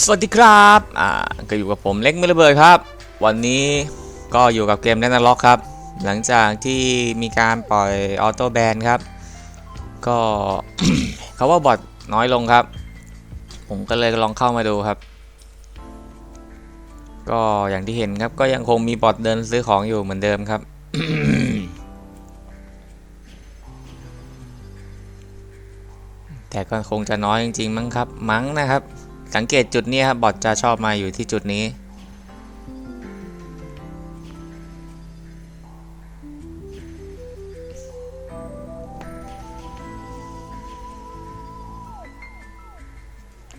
สวัสดีครับ อ่า ก็อยู่กับผมเล็กมิลเลอร์เบิร์ดครับ วันนี้ก็อยู่กับเกมแนนล็อกครับ หลังจากที่มีการปล่อยออโต้แบนครับ ก็เขาว่าบอทน้อยลงครับ ผมก็เลยลองเข้ามาดูครับ ก็อย่างที่เห็นครับ ก็ยังคงมีบอทเดินซื้อของอยู่เหมือนเดิมครับแต่ก็คงจะน้อยจริงๆมั้งครับ มั้งนะครับ สังเกตจุดนี้ครับบอทจะชอบมาอยู่ที่จุดนี้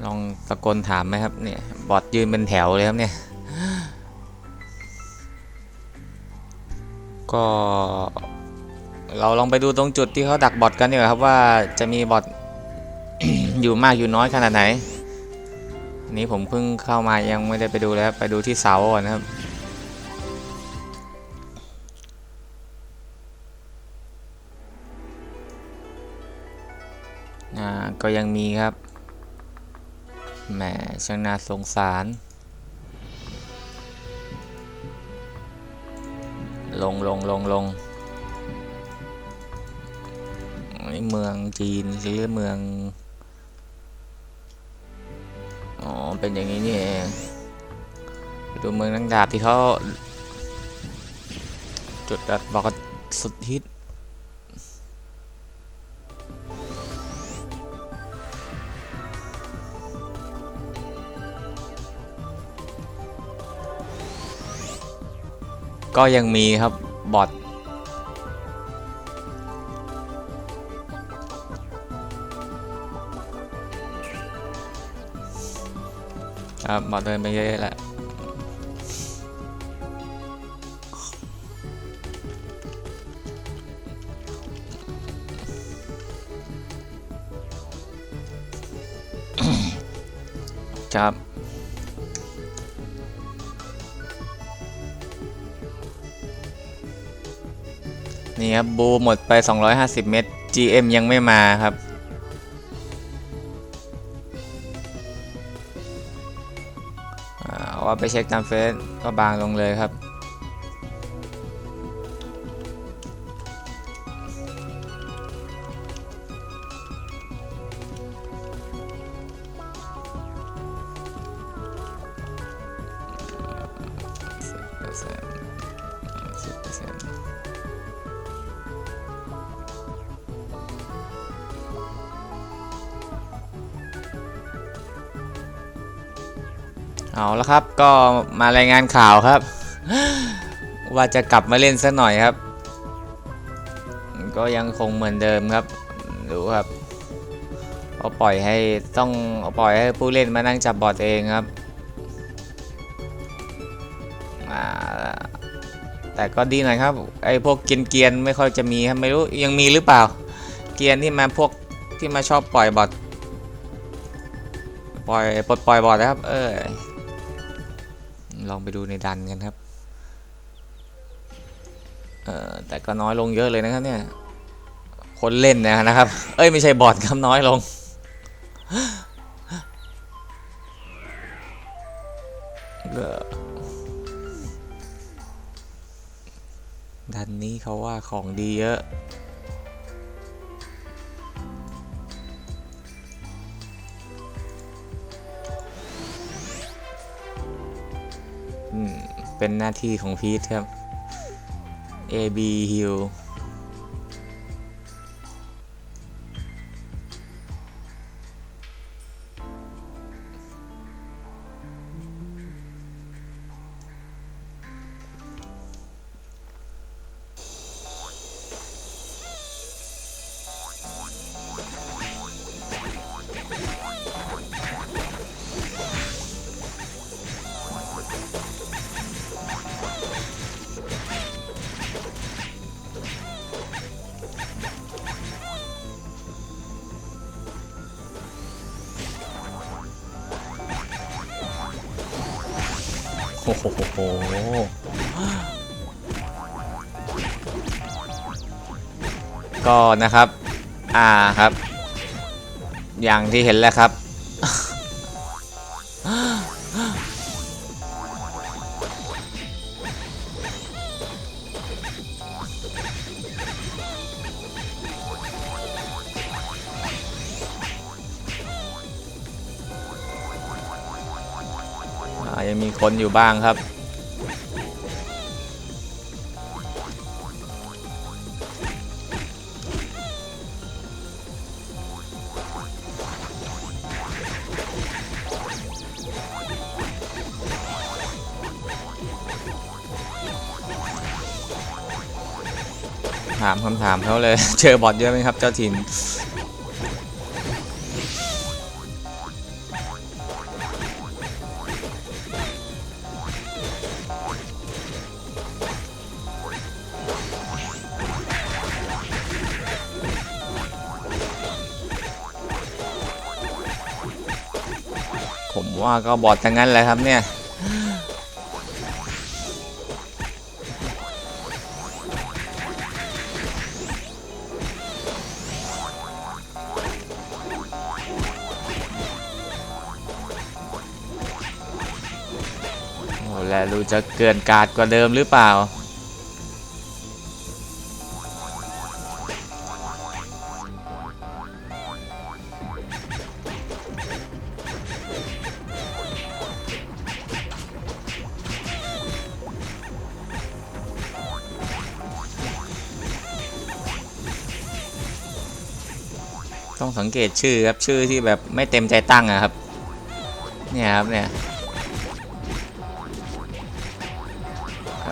ลองตะโกนถามไหมครับเนี่ยบอทยืนเป็นแถวเลยครับเนี่ยก็ เราลองไปดูตรงจุดที่เขาดักบอทกันดีกว่าครับว่าจะมีบอทอยู่มากอยู่น้อยขนาดไหน นี้ผมเพิ่งเข้ามายังไม่ได้ไปดูเลยครับไปดูที่เสาก่อนนะครับก็ยังมีครับแหมช่างน่าสงสาร ลงลงลงลงเมืองจีนหรือเมือง เป็นอย่างนี้นี่เองดูเมืองนังดาบที่เขาจุดดัดบอกสุดฮิตก็ยังมีครับบอท ครับบอเดินไปเยอะๆแหละครับนี่ครับบูหมดไป 250 เม็ด GM ยังไม่มาครับ ว่าไปเช็คตามเฟซก็บางลงเลยครับ เอาละครับก็มารายงานข่าวครับ ว่าจะกลับมาเล่นสักหน่อยครับ ก็ยังคงเหมือนเดิมครับดูครับเอาปล่อยให้ต้องเอาปล่อยให้ผู้เล่นมานั่งจับบอดเองครับแต่ก็ดีหน่อยครับไอ้พวกเกียนเกียนไม่ค่อยจะมีครับไม่รู้ยังมีหรือเปล่า เกียนที่มาพวกที่มาชอบปล่อยบอดปล่อยปลดปล่อยบอดนะครับ เออ ลองไปดูในดันกันครับ เออแต่ก็น้อยลงเยอะเลยนะครับเนี่ย คนเล่นนยนะครับ เอ้ยไม่ใช่บอทครับน้อยลง ดันนี้เขาว่าของดีเยอะ เป็นหน้าที่ของพีทครับ AB Hill โอ้โหก็นะครับ อ่าครับ อย่างที่เห็นแล้วครับ ยังมีคนอยู่บ้างครับ ถามคำถามเขาเลย เจอบอทเยอะไหมครับ เจ้าถิ่น ว่าก็บอททั้งนั้นแหละครับเนี่ยโอ้และดูจะเกินกาดกว่าเดิมหรือเปล่า สังเกตชื่อครับชื่อที่แบบไม่เต็มใจตั้งอะครับ เนี่ยครับเนี่ย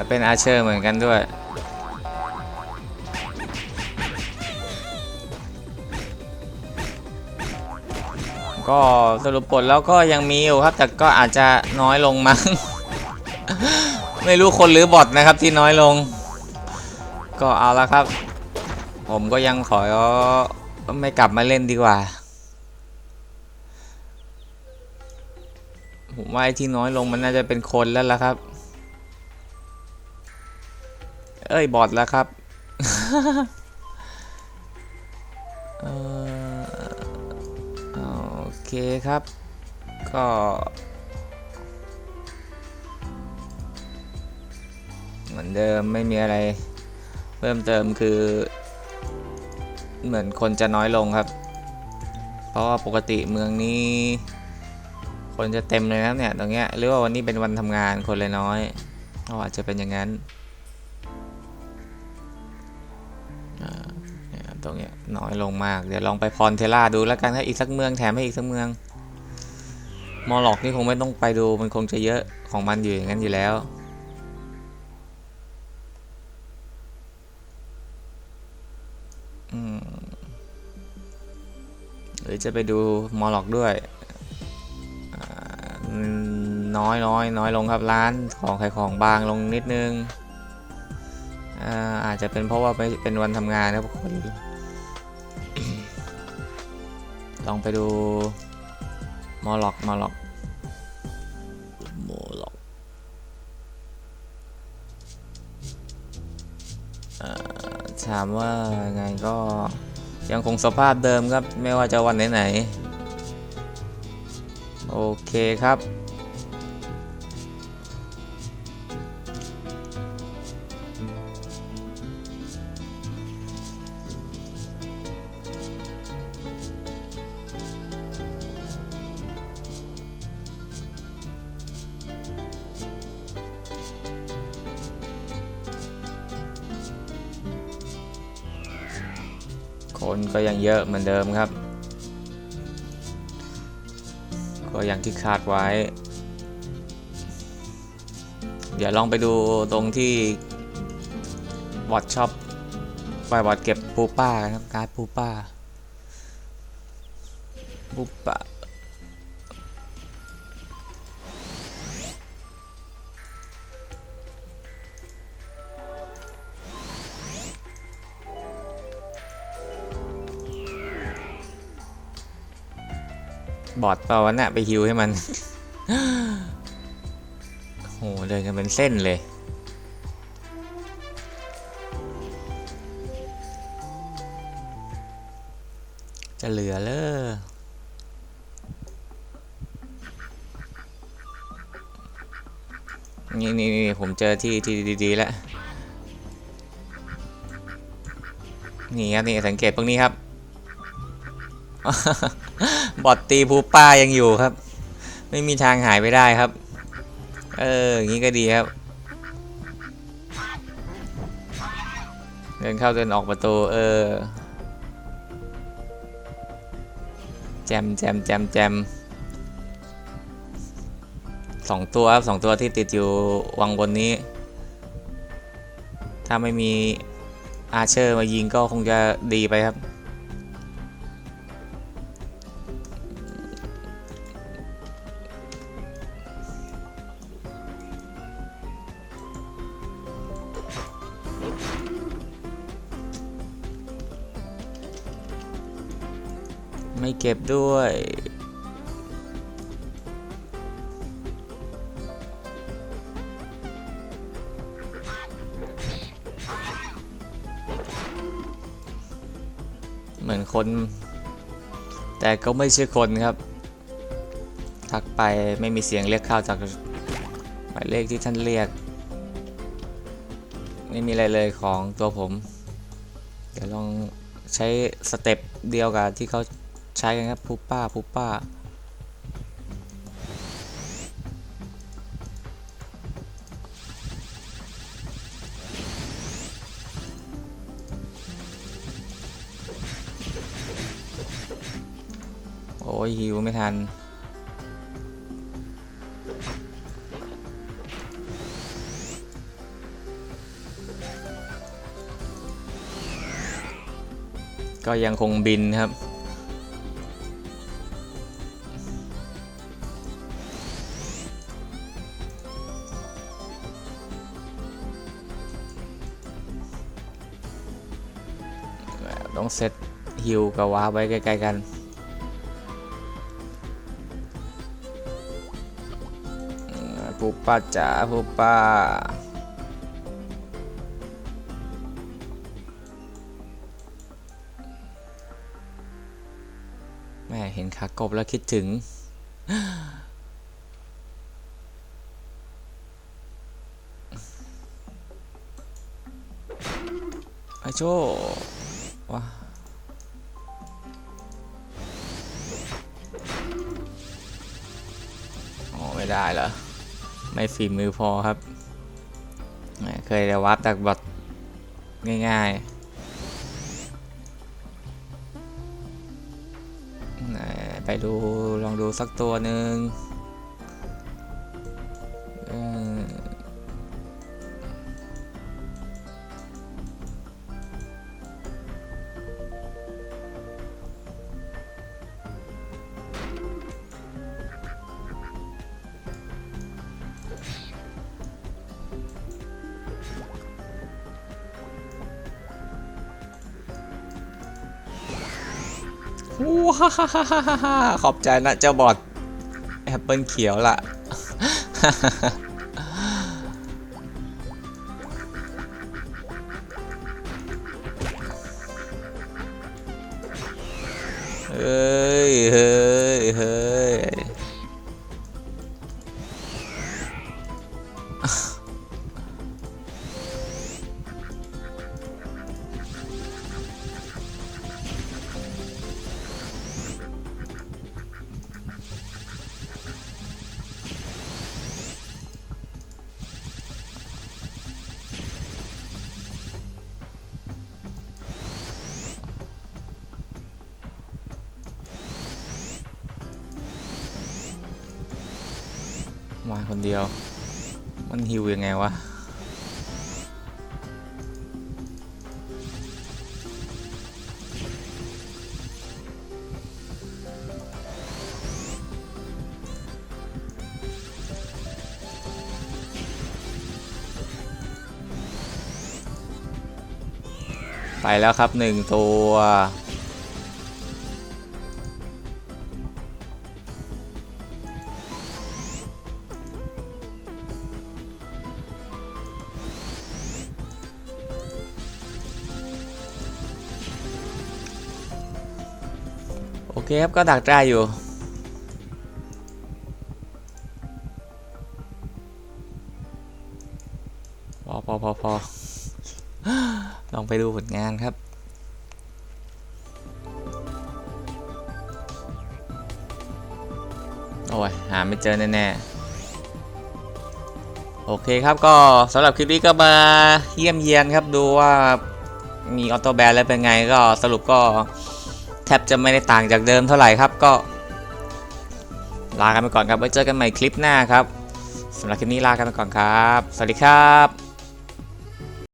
เป็นอาเชอร์เหมือนกันด้วยก็สรุปผลแล้วก็ยังมีอยู่ครับ แต่ก็อาจจะน้อยลงมั้ง ไม่รู้คนหรือบอทนะครับที่น้อยลง ก็เอาละครับ ผมก็ยังขอ ไม่กลับมาเล่นดีกว่า ผมว่าไอ้ที่น้อยลงมันน่าจะเป็นคนแล้วล่ะครับ เอ้ยบอทแล้วครับโอเคครับ ก็เหมือนเดิมไม่มีอะไร เพิ่มเติมคือ เหมือนคนจะน้อยลงครับ เพราะว่าปกติเมืองนี้ คนจะเต็มเลยนะเนี่ยตรงเนี้ยหรือว่าวันนี้เป็นวันทำงานคนเลยน้อยก็อาจจะเป็นอย่างนั้นตรงเนี้ยน้อยลงมากเดี๋ยวลองไปพรเทล่าดูแล้วกันถ้าอีกสักเมืองแถมให้อีกสักเมืองมอลล็อกนี่คงไม่ต้องไปดูมันคงจะเยอะของมันอยู่อย่างนั้นอยู่แล้ว หรือจะไปดูมอลล็อกด้วยน้อยน้อยน้อยลงครับร้านของขายของบางลงนิดนึงอาอาจจะเป็นเพราะว่าเป็นวันทำงานนะครับคนลองไปดูมอลล็อกมอลล็อก ถามว่าไงก็ยังคงสภาพเดิมครับ ไม่ว่าจะวันไหนๆโอเคครับ คนก็ยังเยอะเหมือนเดิมครับ ก็อย่างที่คาดไว้ เดี๋ยวลองไปดูตรงที่บอดช็อปไปบอดเก็บปูป้าครับการปูป้าปูป้า บอดเปล่าวะน่ะไปฮิวให้มัน โหเดินกันเป็นเส้นเลย จะเหลือเลยนี่นี่นี่ผมเจอที่ที่ดีๆแล้ว นี่ครับนี่สังเกตพวกนี้ครับ บอดตีภูป้ายังอยู่ครับ ไม่มีทางหายไปได้ครับ เอออย่างนี้ก็ดีครับ เดินเข้าเดินออกประตู เออ แจมแจมแจมแจมสองตัวครับสองตัวที่ติดอยู่วังบนนี้ ถ้าไม่มีอาเชอร์มายิงก็คงจะดีไปครับ ไม่เก็บด้วย เหมือนคน แต่ก็ไม่ใช่คนครับ ทักไปไม่มีเสียงเรียกเข้าจากหมายเลขที่ท่านเรียก ไม่มีอะไรเลยของตัวผม เดี๋ยวลองใช้สเต็ปเดียวกับที่เขา ใช้กันครับพุป้าพุป้าโอ้ยฮิวไม่ทันก็ยังคงบินครับ ฮิวกับวาร์ปไว้ใกล้ๆกัน ปูป้าจ๋าปูป้าแม่เห็นขากบแล้วคิดถึง ไอโชว้า ได้เหรอ ไม่ฝีมือพอครับ เคยแต่วัดจากบอทง่ายๆ ไปดูลองดูสักตัวหนึ่ง ฮ่าฮ่าฮ่าฮ่าขอบใจนะเจ้าบอทแอปเปิลเขียวละเฮ้ยเฮ้ยเฮ้ มาคนเดียว มันหิวยังไงวะไปแล้วครับหนึ่งตัว เคครับก็ดักได้อยู่พอพอพอพอลองไปดูผลงานครับโอ้ย หาไม่เจอแน่โอเคครับก็สำหรับคลิปนี้ก็มาเยี่ยมเยียนครับดูว่ามีออโต้แบนแล้วเป็นไงก็สรุปก็ ทบจะไม่ได้ต่างจากเดิมเท่าไหร่ครับก็ ลากันไปก่อนครับไว้เจอกันใหม่คลิปหน้าครับสำหรับคลิปนี้ลากันไปก่อนครับ สวัสดีครับ